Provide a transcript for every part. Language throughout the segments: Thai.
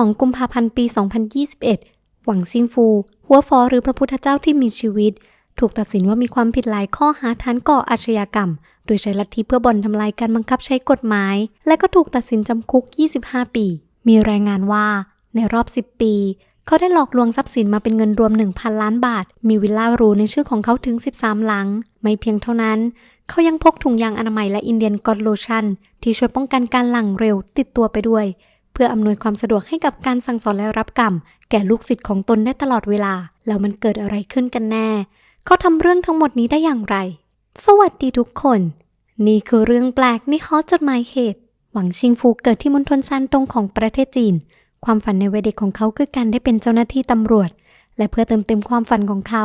2 กุมภาพันธ์ปี 2021 หวังซิงฟู หัวฟอหรือพระพุทธเจ้าที่มีชีวิต ถูกตัดสินว่ามีความผิดหลายข้อหาฐานก่ออาชญากรรม โดยใช้ลัทธิเพื่อบ่อนทำลายการบังคับใช้กฎหมาย และก็ถูกตัดสินจำคุก 25 ปี มีรายงานว่า ในรอบ 10 ปี เขาได้หลอกลวงทรัพย์สินมาเป็นเงินรวม 1,000 ล้านบาท มีวิลล่ารูในชื่อของเขาถึง 13 หลัง ไม่เพียงเท่านั้นเขายังพกถุงยางอนามัยและอินเดียนกอดโลชั่นที่ช่วยป้องกันการหลั่งเร็วติดตัวไปด้วย เพื่ออำนวยความสะดวกให้กับการสั่งสอนและรับกรรม แก่ลูกศิษย์ของตนได้ตลอดเวลา แล้วมันเกิดอะไรขึ้นกันแน่ เขาทำเรื่องทั้งหมดนี้ได้อย่างไร สวัสดีทุกคน นี่คือเรื่องแปลกในฮอจดหมายเหตุ หวังชิงฟูเกิดที่มณฑลซานตงของประเทศจีน ความฝันในวัยเด็กของเขาคือการได้เป็นเจ้าหน้าที่ตำรวจ และเพื่อเติมเต็มความฝันของเขา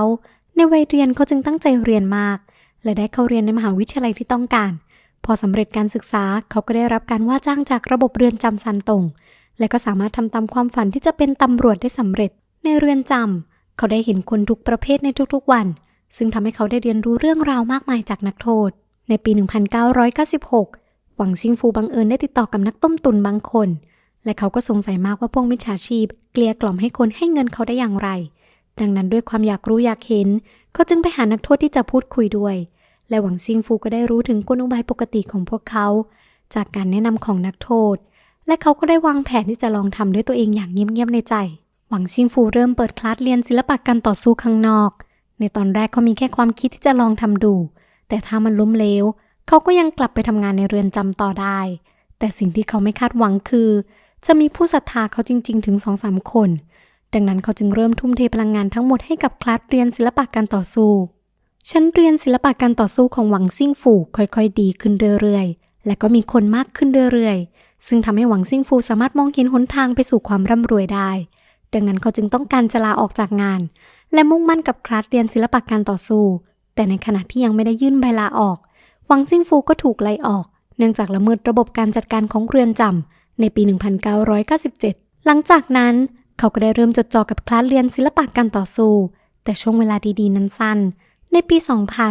ในวัยเรียนเขาจึงตั้งใจเรียนมาก และได้เข้าเรียนในมหาวิทยาลัยที่ต้องการ พอสำเร็จการศึกษาเขาก็ได้รับการว่าจ้างจากระบบเรือนจำซานตง และก็สามารถทำตามความฝันที่จะเป็นตำรวจได้สำเร็จ ในเรือนจำเขาได้เห็นคนทุกประเภทในทุกๆวัน ซึ่งทำให้เขาได้เรียนรู้เรื่องราวมากมายจากนักโทษ ในปี 1996 หวังซิงฟูบังเอิญได้ติดต่อกับนักต้มตุนบางคน และเขาก็สงสัยมากว่าพวกมิจฉาชีพ เกลียกล่อมให้คนให้เงินเขาได้อย่างไร ดังนั้นด้วยความอยากรู้อยากเห็นเขาจึงไปหานักโทษที่จะพูดคุยด้วย และหวังซิงฟูก็ได้รู้ถึงกลอุบายปกติของพวกเขา จากการแนะนำของนักโทษ และเขาก็ได้วางแผนที่จะลองทำด้วยตัวเองอย่างเงียบๆในใจ หวังซิงฟูเริ่มเปิดคลาสเรียนศิลปะการต่อสู้ข้างนอก ในตอนแรกเขามีแค่ความคิดที่จะลองทำดู แต่ถ้ามันล้มเหลวเขาก็ยังกลับไปทำงานในเรือนจำต่อได้ แต่สิ่งที่เขาไม่คาดหวังคือ จะมีผู้ศรัทธาเขาจริง ๆ ถึงสองสามคน ดังนั้นเขาจึงเริ่มทุ่มเทพลังงานทั้งหมดให้กับคลาสเรียนศิลปะการต่อสู้ ชั้นเรียนศิลปะการต่อสู้ของหวังซิ่งฟูค่อยๆ ดีขึ้นเรื่อยๆ และก็มีคนมากขึ้นเรื่อยๆ ซึ่งทำให้หวังซิ่งฟูสามารถมองเห็นหนทางไปสู่ความร่ำรวยได้ ดังนั้นเขาจึงต้องการจะลาออกจากงาน และมุ่งมั่นกับคลาสเรียนศิลปะการต่อสู้ แต่ในขณะที่ยังไม่ได้ยื่นใบลาออก หวังซิ่งฟูก็ถูกไล่ออก เนื่องจากละเมิดระบบการจัดการของเรือนจำในปี 1997 หลังจากนั้น เขาก็ได้เริ่มจดจ่อกับคลาสเรียนศิลปะการต่อสู้ แต่ช่วงเวลาดีๆ นั้นสั้น ในปี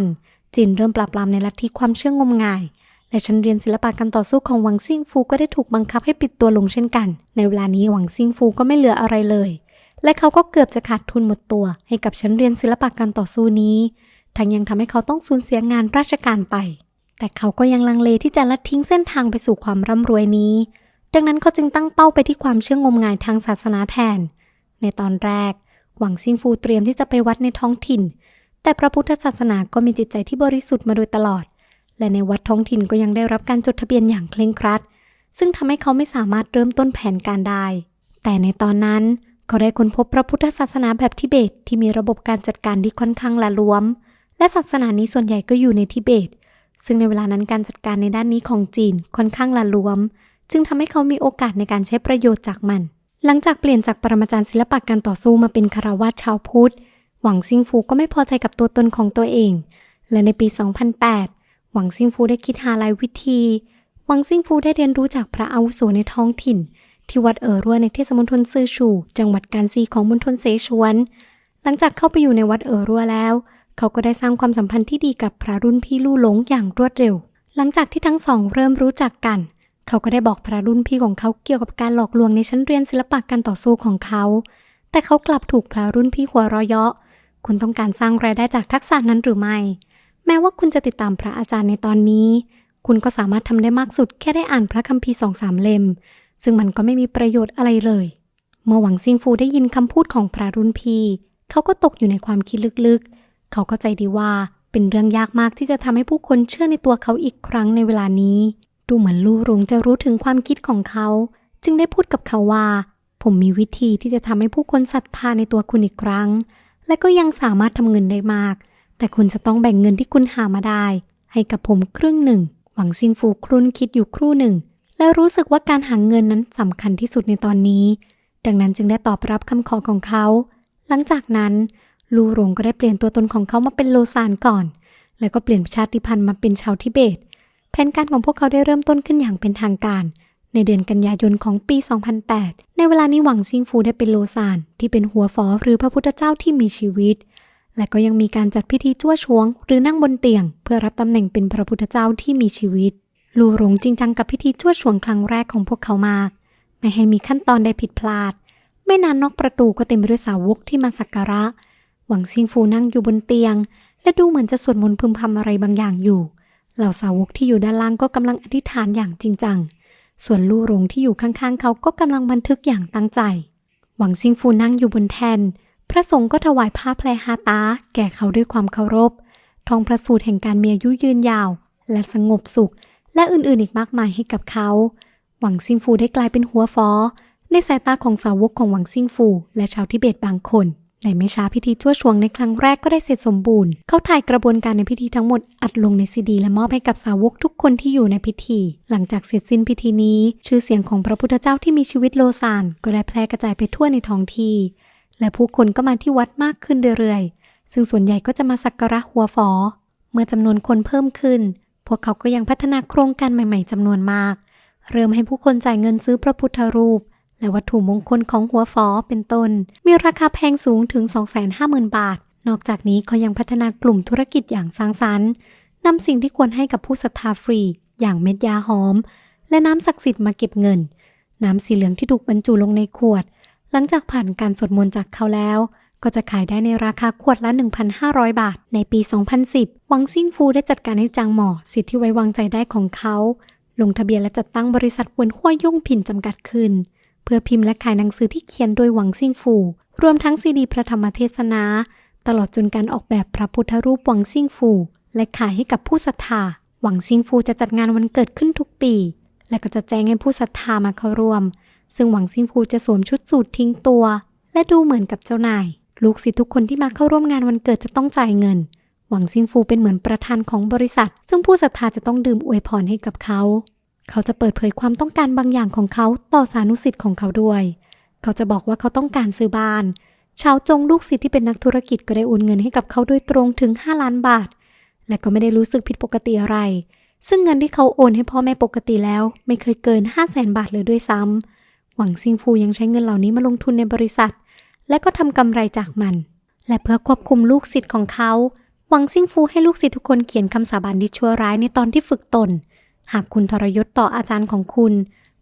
2000 จีนเริ่มปราบปรามในลัทธิความเชื่องมงาย และชั้นเรียนศิลปะการต่อสู้ของหวังซิงฟูก็ได้ถูกบังคับให้ปิดตัวลงเช่นกัน ในเวลานี้หวังซิงฟูก็ไม่เหลืออะไรเลย และเขาก็เกือบจะขาดทุนหมดตัว ให้กับชั้นเรียนศิลปะการต่อสู้นี้ ทั้งยังทำให้เขาต้องสูญเสียงานราชการไป แต่เขาก็ยังลังเลที่จะละทิ้งเส้นทางไปสู่ความร่ำรวยนี้ ดังนั้นเขาจึงตั้งเป้าไปที่ความเชื่องงมงายทางศาสนาแทน ในตอนแรก หวังซิงฟูเตรียมที่จะไปวัดในท้องถิ่น แต่พระพุทธศาสนาก็มีจิตใจที่บริสุทธิ์มาโดยตลอด และในวัดท้องถิ่นก็ยังได้รับการจดทะเบียนอย่างเคร่งครัด ซึ่งทำให้เขาไม่สามารถเริ่มต้นแผนการได้ แต่ในตอนนั้นเขาได้ค้นพบพระพุทธศาสนาแบบทิเบตที่มีระบบการจัดการที่ค่อนข้างละล้วม และศาสนานี้ส่วนใหญ่ก็อยู่ในทิเบต ซึ่งในเวลานั้นการจัดการในด้านนี้ของจีนค่อนข้างละล้วม จึงทำให้เขามีโอกาสในการใช้ประโยชน์จากมัน หลังจากเปลี่ยนจากปรมาจารย์ศิลปะการต่อสู้มาเป็นคารวาสชาวพุทธ หวังซิงฟูก็ไม่พอใจกับตัวตนของตัวเอง และในปี 2008 หวังซิงฟูได้คิดหาหลายวิธี หวังซิงฟูได้เรียนรู้จากพระอาวุโสในท้องถิ่น ที่วัดเอ๋อรั่วในเทศมณฑลซือชู จังหวัดกานซีของมณฑลเสฉวน หลังจากเข้าไปอยู่ในวัดเอ๋อรั่วแล้ว เขาก็ได้สร้างความสัมพันธ์ที่ดีกับพระรุ่นพี่ลู่หลงอย่างรวดเร็ว หลังจากที่ทั้งสองเริ่มรู้จักกัน เขาก็ได้บอกพระรุ่นพี่ของเขาเกี่ยวกับการหลอกลวงในชั้นเรียนศิลปะการต่อสู้ของเขา แต่เขากลับถูกพระรุ่นพี่หัวเราะเยาะ คุณต้องการสร้างรายได้จากทักษะนั้นหรือไม่ แม้ว่าคุณจะติดตามพระอาจารย์ในตอนนี้ คุณก็สามารถทำได้มากสุดแค่ได้อ่านพระคัมภีร์สองสามเล่ม ซึ่งมันก็ไม่มีประโยชน์อะไรเลย เมื่อหวังซิงฟูได้ยินคำพูดของพระรุ่นพี่ เขาก็ตกอยู่ในความคิดลึกๆ เขาเข้าใจดีว่าเป็นเรื่องยากมากที่จะทำให้ผู้คนเชื่อในตัวเขาอีกครั้งในเวลานี้ ดูเหมือนลู่หลงจะรู้ถึงความคิดของเขา จึงได้พูดกับเขาว่า ผมมีวิธีที่จะทำให้ผู้คนศรัทธาในตัวคุณอีกครั้ง และก็ยังสามารถทำเงินได้มาก แต่คุณจะต้องแบ่งเงินที่คุณหามาได้ ให้กับผมครึ่งหนึ่ง หวังซิงฟูครุ่นคิดอยู่ครู่หนึ่ง และรู้สึกว่าการหาเงินนั้นสำคัญที่สุดในตอนนี้ ดังนั้นจึงได้ตอบรับคำขอของเขา หลังจากนั้น ลูหลงก็ได้เปลี่ยนตัวตนของเขามาเป็นโลซานก่อน แล้วก็เปลี่ยนชาติพันธุ์มาเป็นชาวทิเบต แผนการของพวกเขาได้เริ่มต้นขึ้นอย่างเป็นทางการ ในเดือนกันยายนของปี 2008 ในเวลานี้หวังซิงฟูได้เป็นโลซานที่เป็นหัวฟอหรือพระพุทธเจ้าที่มีชีวิต และก็ยังมีการจัดพิธีจ้วชวง หรือนั่งบนเตียง เพื่อรับตำแหน่งเป็นพระพุทธเจ้าที่มีชีวิต ลูหลงจริงจังกับพิธีจ้วชวงครั้งแรกของพวกเขามาก ไม่ให้มีขั้นตอนใดผิดพลาด ไม่นานนอกประตูก็เต็มไปด้วยสาวกที่มาสักการะ หวังซิงฟูนั่งอยู่บนเตียง และดูเหมือนจะสวดมนต์พึมพำอะไรบางอย่างอยู่ เหล่าสาวกที่อยู่ด้านล่างก็กำลังอธิษฐานอย่างจริงจัง ส่วนลู่หลงที่อยู่ข้างๆ เขาก็กำลังบันทึกอย่างตั้งใจ หวังซิงฟูนั่งอยู่บนแทน พระสงฆ์ก็ถวายผ้าแพรฮาตา แก่เขาด้วยความเคารพท่องพระสูตรแห่งการมีอายุยืนยาว และสงบสุข และอื่นๆอีกมากมายให้กับเขา หวังซิงฟูได้กลายเป็นหัวฟอในสายตาของสาวกของหวังซิงฟู และชาวทิเบตบางคน ในไม่ช้าพิธีชั่วชวงในครั้งแรกก็ได้เสร็จสมบูรณ์ เขาถ่ายกระบวนการในพิธีทั้งหมดอัดลงในซีดี และมอบให้กับสาวกทุกคนที่อยู่ในพิธี หลังจากเสร็จสิ้นพิธีนี้ ชื่อเสียงของพระพุทธเจ้าที่มีชีวิตโลซานก็ได้แพร่กระจายไปทั่วในท้องที่ และผู้คนก็มาที่วัดมากขึ้นเรื่อยๆ ซึ่งส่วนใหญ่ก็จะมาสักการะหัวฟอ เมื่อจำนวนคนเพิ่มขึ้น พวกเขาก็ยังพัฒนาโครงการใหม่ ๆจำนวนมาก เริ่มให้ผู้คนจ่ายเงินซื้อพระพุทธรูป และวัตถุมงคลของหัวฟอเป็นต้น มีราคาแพงสูงถึง 250,000 บาท นอกจากนี้เขายังพัฒนากลุ่มธุรกิจอย่างสร้างสรรค์นำสิ่งที่ควรให้กับผู้ศรัทธาฟรี อย่างเม็ดยาหอม และน้ำศักดิ์สิทธิ์มาเก็บเงิน น้ำสีเหลืองที่ถูกบรรจุลงในขวด หลังจากผ่านการสวดมนต์จากเขาแล้ว ก็จะขายได้ในราคาขวดละ 1,500 บาท ในปี 2010 วังซิงฟูได้จัดการให้จางหมอสิทธิ์ที่ไว้วางใจได้ของเขา ลงทะเบียนและจัดตั้งบริษัทวนหัวยุ่งผินจำกัดขึ้น เพื่อพิมพ์และขายหนังสือที่เขียนโดยหวังซิงฟู รวมทั้งซีดีพระธรรมเทศนา ตลอดจนการออกแบบพระพุทธรูปหวังซิงฟู และขายให้กับผู้ศรัทธา หวังซิงฟูจะจัดงานวันเกิดขึ้นทุกปี และก็จะแจ้งให้ผู้ศรัทธามาเข้าร่วม ซึ่งหวังซิงฟูจะสวมชุดสูททิ้งตัว และดูเหมือนกับเจ้านาย ลูกศิษย์ทุกคนที่มาเข้าร่วมงานวันเกิดจะต้องจ่ายเงิน หวังซิงฟูเป็นเหมือนประธานของบริษัท ซึ่งผู้ศรัทธาจะต้องดื่มอวยพรให้กับเขา เขาจะเปิดเผยความต้องการบางอย่างของเขาต่อสานุสิทธิ์ของเขาด้วย เขาจะบอกว่าเขาต้องการซื้อบ้าน ชาวจงลูกศิษย์ที่เป็นนักธุรกิจก็ได้โอนเงินให้กับเขาโดยตรงถึง 5 ล้านบาท และก็ไม่ได้รู้สึกผิดปกติอะไร ซึ่งเงินที่เขาโอนให้พ่อแม่ปกติแล้ว ไม่เคยเกิน 5 0 0แสนบาทเลยด้วยซ้ำหวังซิงฟูยังใช้เงินเหล่านี้มาลงทุนในบริษัท และก็ทำกำไรจากมัน และเพื่อควบคุมลูกศิษย์ของเขา หวังซิงฟูให้ลูกศิษย์ทุกคนเขียนคำสาบานที่ชั่วร้ายในตอนที่ฝึกตน หากคุณทรยศต่ออาจารย์ของคุณ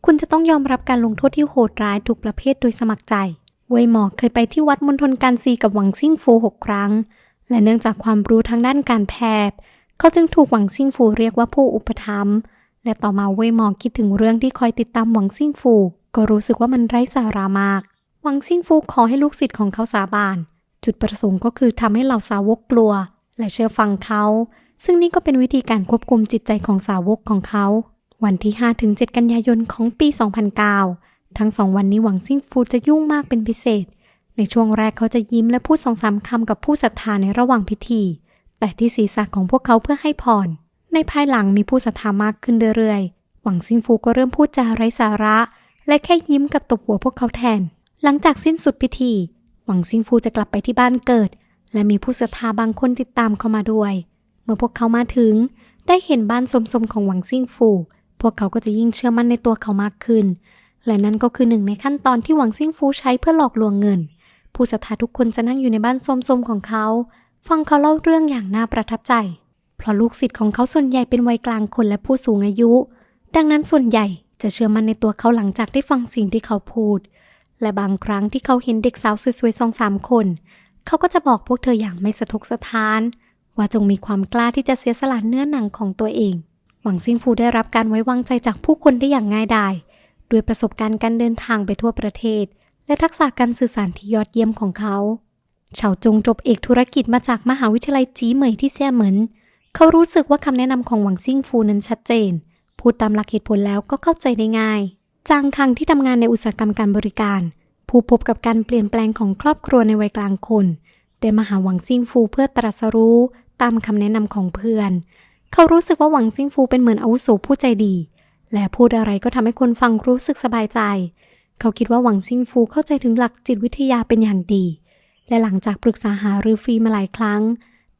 คุณจะต้องยอมรับการลงโทษที่โหดร้ายทุกประเภทโดยสมัครใจ เวยหมอเคยไปที่วัดมณฑลการซีกับหวังซิ่งฟูหกครั้ง และเนื่องจากความรู้ทางด้านการแพทย์ เขาจึงถูกหวังซิ่งฟูเรียกว่าผู้อุปถัมภ์ และต่อมาเวยหมอคิดถึงเรื่องที่คอยติดตามหวังซิ่งฟู ก็รู้สึกว่ามันไร้สาระมาก หวังซิ่งฟูขอให้ลูกศิษย์ของเขาสาบาน จุดประสงค์ก็คือทำให้เหล่าสาวกกลัว และเชื่อฟังเขา ซึ่งนี่ก็เป็นวิธีการควบคุมจิตใจของสาวกของเขา วันที่ 5-7 กันยายนของปี 2009 ทั้งสองวันนี้หวังซิงฟูจะยุ่งมากเป็นพิเศษ ในช่วงแรกเขาจะยิ้มและพูดสองสามคำกับผู้ศรัทธาในระหว่างพิธี แต่ที่ศีรษะของพวกเขาเพื่อให้พร ในภายหลังมีผู้ศรัทธามากขึ้นเรื่อยๆ หวังซิงฟูก็เริ่มพูดจาไร้สาระ และแค่ยิ้มกับตบหัวพวกเขาแทน หลังจากสิ้นสุดพิธี หวังซิงฟูจะกลับไปที่บ้านเกิด และมีผู้ศรัทธาบางคนติดตามเข้ามาด้วย เมื่อพวกเขามาถึง ได้เห็นบ้านสมๆของหวังซิ่งฟูพวกเขาก็จะยิ่งเชื่อมั่นในตัวเขามากขึ้น และนั่นก็คือหนึ่งในขั้นตอนที่หวังซิ่งฟูใช้เพื่อหลอกลวงเงิน ผู้ศรัทธาทุกคนจะนั่งอยู่ในบ้านสมๆของเขา ฟังเขาเล่าเรื่องอย่างน่าประทับใจ เพราะลูกศิษย์ของเขาส่วนใหญ่เป็นวัยกลางคนและผู้สูงอายุ ดังนั้นส่วนใหญ่จะเชื่อมั่นในตัวเขาหลังจากได้ฟังสิ่งที่เขาพูด และบางครั้งที่เขาเห็นเด็กสาวสวยๆสองสามคน เขาก็จะบอกพวกเธออย่างไม่สะทกสะท้าน ว่าจงมีความกล้าที่จะเสียสละเนื้อหนังของตัวเอง หวังซิงฟูได้รับการไว้วางใจจากผู้คนได้อย่างง่ายดาย ด้วยประสบการณ์การเดินทางไปทั่วประเทศ และทักษะการสื่อสารที่ยอดเยี่ยมของเขาเฉาจงจบเอกธุรกิจมาจากมหาวิทยาลัยจีเหมยที่เซี่ยเหมิน เขารู้สึกว่าคำแนะนำของหวังซิงฟูนั้นชัดเจน พูดตามหลักเหตุผลแล้วก็เข้าใจได้ง่าย จางคังที่ทำงานในอุตสาหกรรมการบริการ ผู้พบกับการเปลี่ยนแปลงของครอบครัวในวัยกลางคน ได้มาหาหวังซิงฟูเพื่อตรัสรู้ ตามคำแนะนำของเพื่อน เขารู้สึกว่าหวังซิงฟูเป็นเหมือนอาวุโสผู้ใจดี และพูดอะไรก็ทำให้คนฟังรู้สึกสบายใจ เขาคิดว่าหวังซิงฟูเข้าใจถึงหลักจิตวิทยาเป็นอย่างดี และหลังจากปรึกษาหารือฟรีมาหลายครั้ง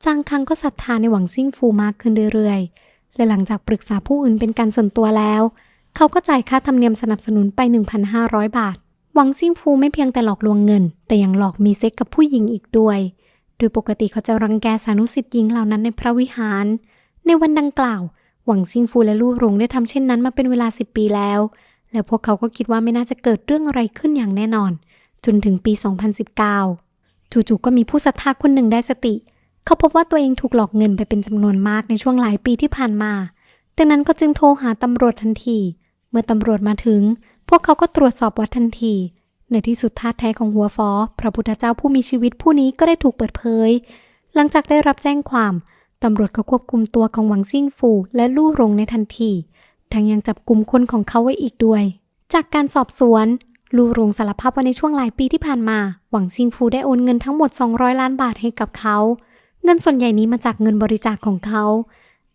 จางคังก็ศรัทธาในหวังซิงฟูมากขึ้นเรื่อยๆ และหลังจากปรึกษาผู้อื่นเป็นการส่วนตัวแล้ว เขาก็จ่ายค่าธรรมเนียมสนับสนุนไป 1,500 บาทหวังซิงฟูไม่เพียงแต่หลอกลวงเงิน แต่ยังหลอกมีเซ็กกับผู้หญิงอีกด้วย ดยปกติเขาจะรังแกสานุสิทธิ์หญิงเหล่านั้นในพระวิหาร ในวันดังกล่าว หวังซิงฟูและลู่หลงได้ทำเช่นนั้นมาเป็นเวลา10ปีแล้ว และพวกเขาก็คิดว่าไม่น่าจะเกิดเรื่องอะไรขึ้นอย่างแน่นอน จนถึงปี 2019 จู่ๆก็มีผู้ศรัทธาคนหนึ่งได้สติ เขาพบว่าตัวเองถูกหลอกเงินไปเป็นจำนวนมากในช่วงหลายปีที่ผ่านมา ดังนั้นก็จึงโทรหาตำรวจทันที เมื่อตำรวจมาถึง พวกเขาก็ตรวจสอบวัดทันที ในที่สุดท่าตุแท้ของหัวฟอ พระพุทธเจ้าผู้มีชีวิตผู้นี้ก็ได้ถูกเปิดเผย หลังจากได้รับแจ้งความตำรวจก็ควบคุมตัวของหวังซิ่งฟู และลู่รงในทันที ทั้งยังจับกลุ่มคนของเขาไว้อีกด้วย จากการสอบสวน ลู่รงสารภาพว่าในช่วงหลายปีที่ผ่านมา หวังซิ่งฟูได้โอนเงินทั้งหมด 200 ล้านบาทให้กับเขา เงินส่วนใหญ่นี้มาจากเงินบริจาคของเขา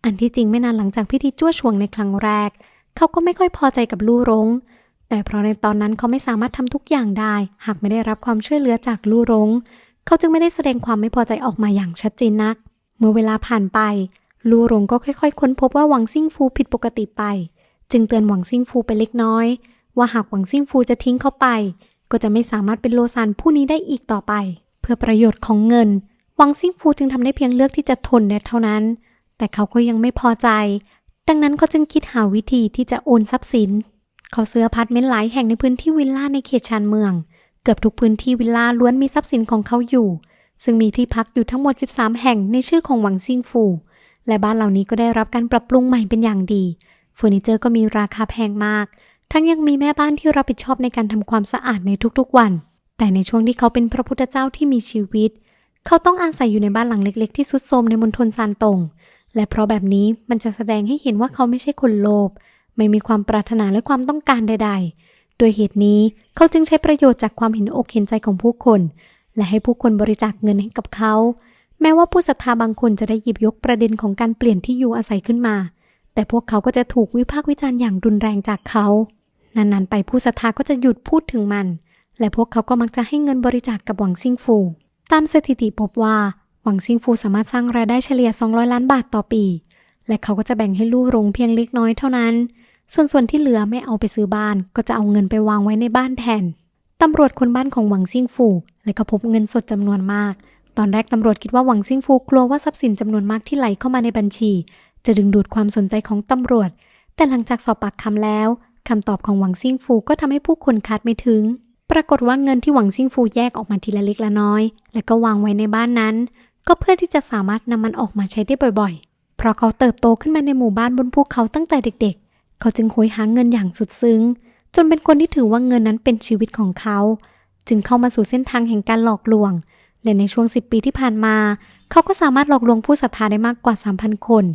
อันที่จริงไม่นานหลังจากพิธีจ้วชวงในครั้งแรก เขาก็ไม่ค่อยพอใจกับลู่รง แต่เพราะในตอนนั้นเขาไม่สามารถทำทุกอย่างได้ หากไม่ได้รับความช่วยเหลือจากลู่รง เขาจึงไม่ได้แสดงความไม่พอใจออกมาอย่างชัดเจนนัก เมื่อเวลาผ่านไป ลู่รงก็ค่อย ๆ ค้นพบว่าหวังซิ่งฟูผิดปกติไป จึงเตือนหวังซิ่งฟูไปเล็กน้อย ว่าหากหวังซิ่งฟูจะทิ้งเขาไป ก็จะไม่สามารถเป็นโลซานผู้นี้ได้อีกต่อไป เพื่อประโยชน์ของเงิน หวังซิ่งฟูจึงทำได้เพียงเลือกที่จะทนได้เท่านั้น แต่เขาก็ยังไม่พอใจ ดังนั้นเขาจึงคิดหาวิธีที่จะโอนทรัพย์สิน เขาซื้ออพาร์ตเมนต์หลายแห่งในพื้นที่วิลล่าในเขตชานเมือง เกือบทุกพื้นที่วิลล่าล้วนมีทรัพย์สินของเขาอยู่ ซึ่งมีที่พักอยู่ทั้งหมด 13 แห่งในชื่อของหวังซิงฟู และบ้านเหล่านี้ก็ได้รับการปรับปรุงใหม่เป็นอย่างดีเฟอร์นิเจอร์ก็มีราคาแพงมาก ทั้งยังมีแม่บ้านที่รับผิดชอบในการทำความสะอาดในทุกๆวัน แต่ในช่วงที่เขาเป็นพระพุทธเจ้าที่มีชีวิต เขาต้องอาศัยอยู่ในบ้านหลังเล็ก ๆ ที่สุดโทรมในมณฑลซานตงและเพราะแบบนี้มันจะแสดงให้เห็นว่าเขาไม่ใช่คนโลภ ไม่มีความปรารถนาและความต้องการใด ๆ โดยเหตุนี้เขาจึงใช้ประโยชน์จากความเห็นอกเห็นใจของผู้คน และให้ผู้คนบริจาคเงินให้กับเขา แม้ว่าผู้ศรัทธาบางคนจะได้หยิบยกประเด็นของการเปลี่ยนที่อยู่อาศัยขึ้นมา แต่พวกเขาก็จะถูกวิพากษ์วิจารณ์อย่างรุนแรงจากเขานานๆไปผู้ศรัทธาก็จะหยุดพูดถึงมัน และพวกเขาก็มักจะให้เงินบริจาคกับหวังซิงฟู ตามสถิติพบว่าหวังซิงฟูสามารถสร้างรายได้เฉลี่ย 200 ล้านบาทต่อปี และเขาก็จะแบ่งให้ลู่รงเพียงเล็กน้อยเท่านั้น ส่วนส่วนที่เหลือไม่เอาไปซื้อบ้าน ก็จะเอาเงินไปวางไว้ในบ้านแทน ตำรวจคนบ้านของหวังซิงฟูและก็พบเงินสดจำนวนมาก ตอนแรกตำรวจคิดว่าหวังซิงฟูกลัวว่าทรัพย์สินจำนวนมากที่ไหลเข้ามาในบัญชี จะดึงดูดความสนใจของตำรวจ แต่หลังจากสอบปากคำแล้วคำตอบของหวังซิงฟูก็ทำให้ผู้คนคาดไม่ถึง ปรากฏว่าเงินที่หวังซิงฟูแยกออกมาทีละเล็กละน้อย และก็วางไว้ในบ้านนั้น ก็เพื่อที่จะสามารถนำมันออกมาใช้ได้บ่อยๆ เพราะเขาเติบโตขึ้นมาในหมู่บ้านบนภูเขาตั้งแต่เด็กๆ เขาจึงโหยหาเงินอย่างสุดซึ้ง จนเป็นคนที่ถือว่าเงินนั้นเป็นชีวิตของเขา จึงเข้ามาสู่เส้นทางแห่งการหลอกลวง และในช่วง 10 ปีที่ผ่านมา เขาก็สามารถหลอกลวงผู้ศรัทธาได้มากกว่า 3,000 คน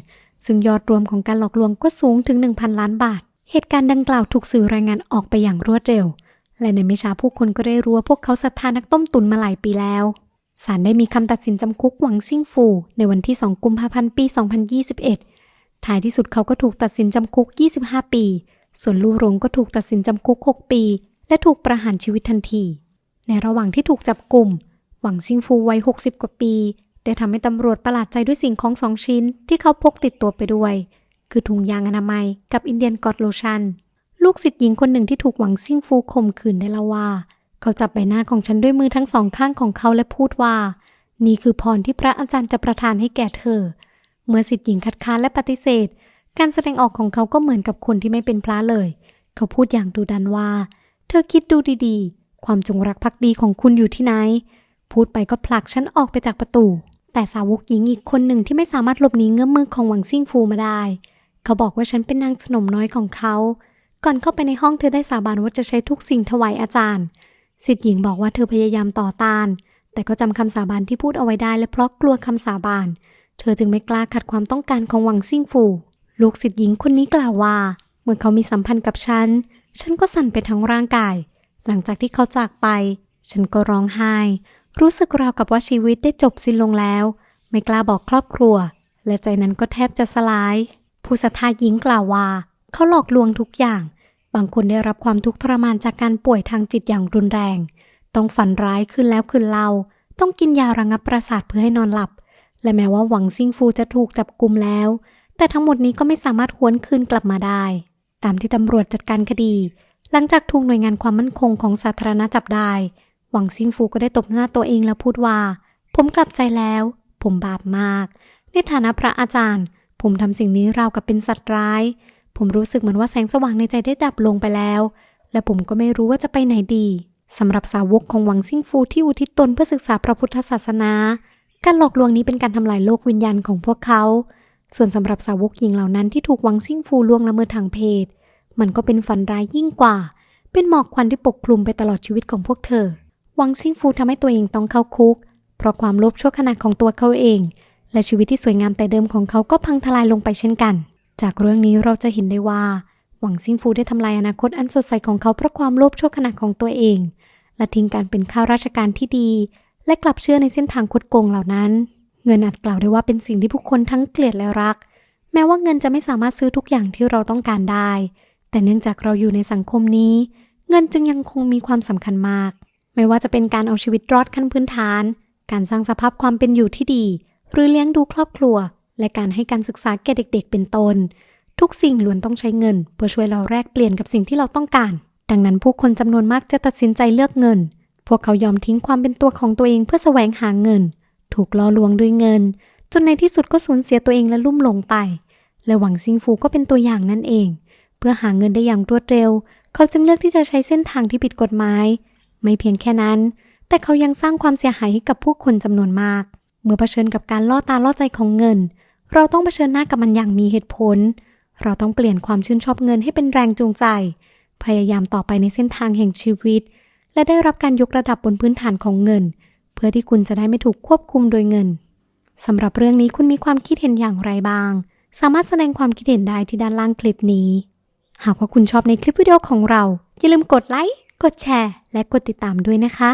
ซึ่งยอดรวมของการหลอกลวงก็สูงถึง 1,000 ล้านบาท เหตุการณ์ดังกล่าวถูกสื่อรายงานออกไปอย่างรวดเร็ว และในไม่ช้าผู้คนก็ได้รู้ว่าพวกเขาศรัทธานักต้มตุนมาหลายปีแล้วศาลได้มีคำตัดสินจำคุกหวังซิ่งฟู ในวันที่ 2 กุมภาพันธ์ ปี 2021 ท้ายที่สุดเขาก็ถูกตัดสินจำคุก 25 ปี ส่วนลู่หรงก็ถูกตัดสินจำคุก 6 ปี และถูกประหารชีวิตทันที ในระหว่างที่ถูกจับกลุ่ม หวังซิ่งฟูวัย 60 กว่าปี ได้ทำให้ตำรวจประหลาดใจด้วยสิ่งของสองชิ้น ที่เขาพกติดตัวไปด้วย คือถุงยางอนามัยกับอินเดียนกอดโลชั่นลูกศิษย์หญิงคนหนึ่งที่ถูกหวังซิ่งฟูข่มขืนได้เล่าว่า เขาจับใบหน้าของฉันด้วยมือทั้งสองข้างของเขาและพูดว่า นี่คือพรที่พระอาจารย์จะประทานให้แก่เธอ เมื่อศิษย์หญิงคัดค้านและปฏิเสธ การแสดงออกของเขาก็เหมือนกับคนที่ไม่เป็นพระเลย เขาพูดอย่างดุดันว่า เธอคิดดูดีๆ ความจงรักภักดีของคุณอยู่ที่ไหน พูดไปก็ผลักฉันออกไปจากประตู แต่สาวกหญิงอีกคนหนึ่งที่ไม่สามารถหลบหนีเงื้อมมือของหวังซิ่งฟูมาได้ เขาบอกว่าฉันเป็นนางสนมน้อยของเขา ก่อนเข้าไปในห้องเธอได้สาบานว่าจะใช้ทุกสิ่งถวายอาจารย์ สิทธิ์หญิงบอกว่าเธอพยายามต่อต้าน แต่ก็จำคำสาบานที่พูดเอาไว้ได้และเพราะกลัวคำสาบานเธอจึงไม่กล้าขัดความต้องการของหวังซิ่งฟู ลูกศิษย์หญิงคนนี้กล่าวว่า เมื่อเขามีสัมพันธ์กับฉัน ฉันก็สั่นไปทั้งร่างกาย หลังจากที่เขาจากไป ฉันก็ร้องไห้ รู้สึกราวกับว่าชีวิตได้จบสิ้นลงแล้ว ไม่กล้าบอกครอบครัว และใจนั้นก็แทบจะสลาย ผู้ศรัทธาหญิงกล่าวว่า เขาหลอกลวงทุกอย่าง บางคนได้รับความทุกข์ทรมานจากการป่วยทางจิตอย่างรุนแรง ต้องฝันร้ายขึ้นแล้วขึ้นเล่าต้องกินยาระงับประสาทเพื่อให้นอนหลับ และแม้ว่าหวังซิงฟูจะถูกจับกลุมแล้ว แต่ทั้งหมดนี้ก็ไม่สามารถหวนคืนกลับมาได้ ตามที่ตำรวจจัดการคดี หลังจากถูกหน่วยงานความมั่นคงของสาธารณจับได้ หวังซิงฟูก็ได้ตบหน้าตัวเองแล้วพูดว่า ผมกลับใจแล้ว ผมบาปมาก ในฐานะพระอาจารย์ ผมทำสิ่งนี้ราวกับเป็นสัตว์ร้าย ผมรู้สึกเหมือนว่าแสงสว่างในใจได้ดับลงไปแล้ว และผมก็ไม่รู้ว่าจะไปไหนดีสำหรับสาวกของหวังซิงฟูที่อุทิศตนเพื่อศึกษาพระพุทธศาสนา การหลอกลวงนี้เป็นการทำลายโลกวิญญาณของพวกเขา ส่วนสำหรับสาวกหญิงเหล่านั้นที่ถูกหวังซิ่งฟูล่วงละเมิดทางเพศ มันก็เป็นฝันร้ายยิ่งกว่า เป็นหมอกควันที่ปกคลุมไปตลอดชีวิตของพวกเธอหวังซิ่งฟูทำให้ตัวเองต้องเข้าคุก เพราะความโลภชั่วขณะของตัวเขาเอง และชีวิตที่สวยงามแต่เดิมของเขาก็พังทลายลงไปเช่นกัน จากเรื่องนี้เราจะเห็นได้ว่าหวังซิ่งฟูได้ทำลายอนาคตอันสดใสของเขาเพราะความโลภชั่วขณะของตัวเอง และทิ้งการเป็นข้าราชการที่ดี และกลับเชื่อในเส้นทางคดโกงเหล่านั้น เงินอาจกล่าวได้ว่าเป็นสิ่งที่ผู้คนทั้งเกลียดและรัก แม้ว่าเงินจะไม่สามารถซื้อทุกอย่างที่เราต้องการได้ แต่เนื่องจากเราอยู่ในสังคมนี้ เงินจึงยังคงมีความสำคัญมาก ไม่ว่าจะเป็นการเอาชีวิตรอดขั้นพื้นฐาน การสร้างสภาพความเป็นอยู่ที่ดี หรือเลี้ยงดูครอบครัว และการให้การศึกษาแก่เด็ก ๆ เป็นต้นทุกสิ่งล้วนต้องใช้เงิน เพื่อช่วยเราแลกเปลี่ยนกับสิ่งที่เราต้องการ ดังนั้นผู้คนจำนวนมากจะตัดสินใจเลือกเงิน พวกเขายอมทิ้งความเป็นตัวของตัวเองเพื่อแสวงหาเงิน ถูกล่อลวงด้วยเงิน จนในที่สุดก็สูญเสียตัวเองและลุ่มหลงไป และหวังซิงฟูก็เป็นตัวอย่างนั่นเอง เพื่อหาเงินได้อย่างรวดเร็ว เขาจึงเลือกที่จะใช้เส้นทางที่ผิดกฎหมาย ไม่เพียงแค่นั้น แต่เขายังสร้างความเสียหายให้กับผู้คนจำนวนมาก เมื่อเผชิญกับการล่อตาล่อใจของเงิน เราต้องเผชิญหน้ากับมันอย่างมีเหตุผล เราต้องเปลี่ยนความชื่นชอบเงินให้เป็นแรงจูงใจ พยายามต่อไปในเส้นทางแห่งชีวิต และได้รับการยกระดับบนพื้นฐานของเงิน เพื่อที่คุณจะได้ไม่ถูกควบคุมโดยเงินสำหรับเรื่องนี้คุณมีความคิดเห็นอย่างไรบ้าง สามารถแสดงความคิดเห็นได้ที่ด้านล่างคลิปนี้ หากว่าคุณชอบในคลิปวิดีโอของเรา อย่าลืมกดไลค์ กดแชร์ และกดติดตามด้วยนะคะ